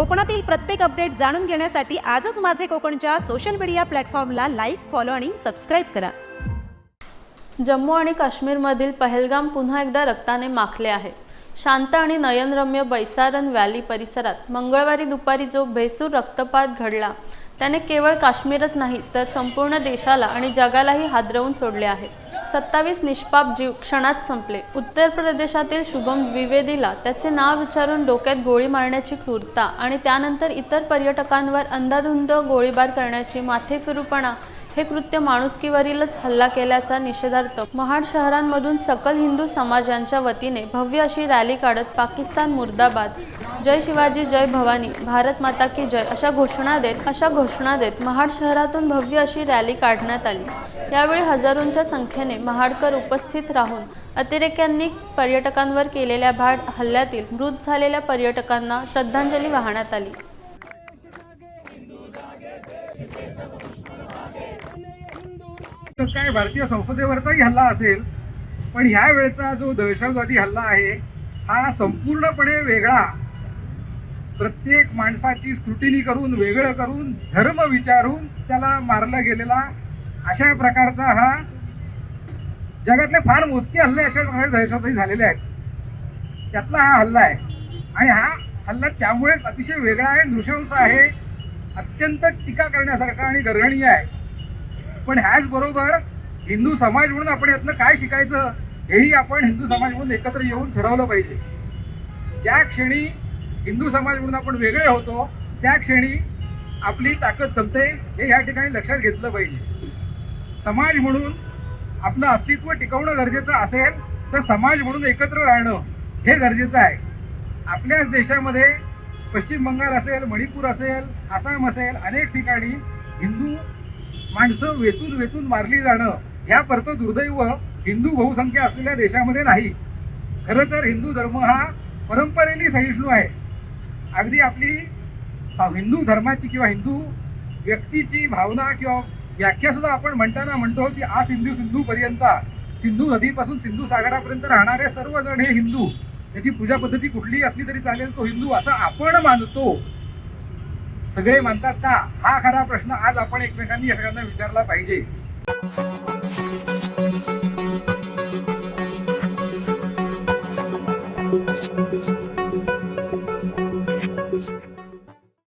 कोकणातील प्रत्येक अपडेट जाणून घेण्यासाठी आजच माझे कोकणच्या सोशल मीडिया प्लॅटफॉर्मला लाईक फॉलो आणि सबस्क्राईब करा. जम्मू आणि काश्मीरमधील पहलगाम पुन्हा एकदा रक्ताने माखले आहे. शांत आणि नयनरम्य बैसारन व्हॅली परिसरात मंगळवारी दुपारी जो भेसूर रक्तपात घडला त्याने केवळ काश्मीरच नाही तर संपूर्ण देशाला आणि जगालाही हादरवून सोडले आहे. सत्तावीस निष्पाप जीव क्षणात संपले. उत्तर प्रदेशातील शुभम द्विवेदीला त्याचे नाव विचारून डोक्यात गोळी मारण्याची क्रूरता आणि त्यानंतर इतर पर्यटकांवर अंधाधुंद गोळीबार करण्याची माथेफिरूपणा हे कृत्य माणुसकीवरीलच हल्ला केल्याचा निषेधार्थ महाड शहरांमधून सकल हिंदू समाजांच्या वतीने भव्य अशी रॅली काढत पाकिस्तान मुर्दाबाद. जय शिवाजी जय भवानी भारत माता की जय अशा घोषणा देत अशा घोषणा देत महाड शहरातून भव्य अशी रॅली काढण्यात आली. यावेळी हजारोंच्या संख्येने महाडकर उपस्थित राहून अतिरेक्यांनी पर्यटकांवर केलेल्या भाड हल्ल्यातील मृत झालेल्या पर्यटकांना श्रद्धांजली वाहण्यात आली. तसं काय भारतीय संसदेवरचाही हल्ला असेल पण ह्या वेळचा जो दहशतवादी हल्ला आहे हा संपूर्णपणे वेगळा. प्रत्येक माणसाची स्क्रुटिनी करून वेगळं करून धर्म विचारून त्याला मारला गेलेला अशा प्रकारचा हा जगातले फार मोजके हल्ले अशा प्रकारे दहशतवादी झालेले आहेत. त्यातला हा हल्ला आहे. आणि हा हल्ला त्यामुळेच अतिशय वेगळा आहे नृशंस आहे अत्यंत टीका करण्यासारखा आणि गर्हणीय आहे. पण ह्याचबरोबर हिंदू समाज म्हणून आपण यातनं काय शिकायचं हेही आपण हिंदू समाज म्हणून एकत्र येऊन ठरवलं पाहिजे. ज्या क्षणी हिंदू समाज म्हणून आपण वेगळे होतो त्या क्षणी आपली ताकद संपते हे या ठिकाणी लक्षात घेतलं पाहिजे. समाज म्हणून आपलं अस्तित्व टिकवणं गरजेचं असेल तर समाज म्हणून एकत्र राहणं हे गरजेचं आहे. आपल्याच देशामध्ये पश्चिम बंगाल असेल मणिपूर असेल आसाम असेल अनेक ठिकाणी हिंदू माणसं वेचून वेचून मारली जाणं यापरतं परत दुर्दैव हिंदू बहुसंख्या असलेल्या देशामध्ये नाही. खरं तर हिंदू धर्म हा परंपरेने सहिष्णू आहे. अगदी आपली सा- हिंदू धर्माची किंवा हिंदू व्यक्तीची भावना किंवा व्याख्या सुद्धा आपण म्हणताना म्हणतो की आ सिंधू सिंधूपर्यंत सिंधू नदीपासून सिंधू सागरापर्यंत राहणारे सर्वजण हे हिंदू. त्याची पूजा पद्धती कुठलीही असली तरी चालेल तो हिंदू असं आपण मानतो. सगळे म्हणतात का हा खरा प्रश्न आज आपण एकमेकांनी सगळ्यांना विचारला पाहिजे